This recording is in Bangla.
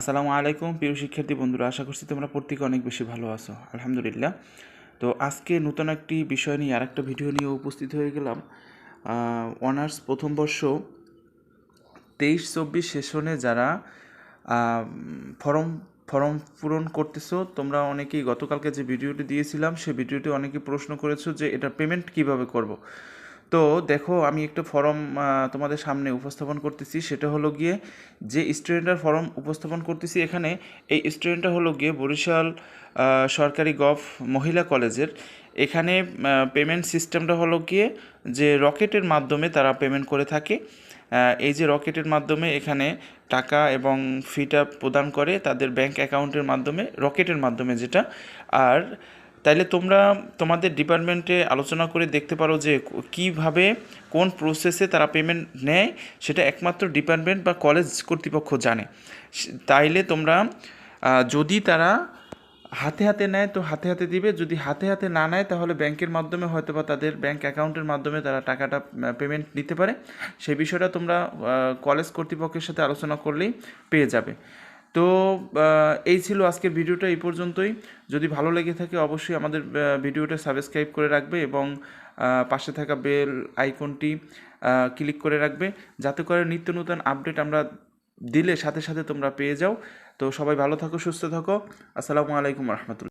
আসসালামু আলাইকুম, প্রিয় শিক্ষার্থী বন্ধুরা। আশা করছি তোমরা প্রত্যেকে অনেক বেশি ভালো আছো। আলহামদুলিল্লাহ। তো আজকে নতুন একটি বিষয় নিয়ে আর একটা ভিডিও নিয়ে উপস্থিত হয়ে গেলাম। অনার্স প্রথম বর্ষ তেইশ চব্বিশ সেশনে যারা ফর্ম ফর্ম পূরণ করতেছো, তোমরা অনেকেই গতকালকে যে ভিডিওটি দিয়েছিলাম সেই ভিডিওটি অনেকে প্রশ্ন করেছ যে এটা পেমেন্ট কীভাবে করব। তো দেখো, আমি একটা ফর্ম তোমাদের সামনে উপস্থাপন করতেছি। সেটা হলো গিয়ে যে স্টুডেন্টের ফর্ম উপস্থাপন করতেছি এখানে, এই স্টুডেন্টটা হলো গিয়ে বরিশাল সরকারি গভ মহিলা কলেজের। এখানে পেমেন্ট সিস্টেমটা হলো গিয়ে যে রকেটের মাধ্যমে তারা পেমেন্ট করে থাকে। এই যে রকেটের মাধ্যমে এখানে টাকা এবং ফিটা প্রদান করে তাদের ব্যাংক অ্যাকাউন্টের মাধ্যমে, রকেটের মাধ্যমে যেটা। আর তাইলে তোমরা তোমাদের ডিপার্টমেন্টে আলোচনা করে দেখতে পারো যে কীভাবে কোন প্রসেসে তারা পেমেন্ট নেয়, সেটা একমাত্র ডিপার্টমেন্ট বা কলেজ কর্তৃপক্ষ জানে। তাইলে তোমরা যদি তারা হাতে হাতে নেয়, তো হাতে হাতে দিবে। যদি হাতে হাতে না নেয়, তাহলে ব্যাংকের মাধ্যমে হয়তো বা তাদের ব্যাংক অ্যাকাউন্টের মাধ্যমে তারা টাকাটা পেমেন্ট নিতে পারে। সেই বিষয়টা তোমরা কলেজ কর্তৃপক্ষের সাথে আলোচনা করলেই পেয়ে যাবে। তো এই ছিল আজকের ভিডিওটা এই পর্যন্তই। যদি ভালো লেগে থাকে অবশ্যই আমাদের ভিডিওটা সাবস্ক্রাইব করে রাখবে এবং পাশে থাকা বেল আইকনটি ক্লিক করে রাখবে। যাতে করে নিত্য নতুন আপডেট আমরা দিলে সাথে সাথে তোমরা পেয়ে যাও। তো সবাই ভালো থাকো, সুস্থ থাকো। আসসালামু আলাইকুম রহমতুল্লাহ।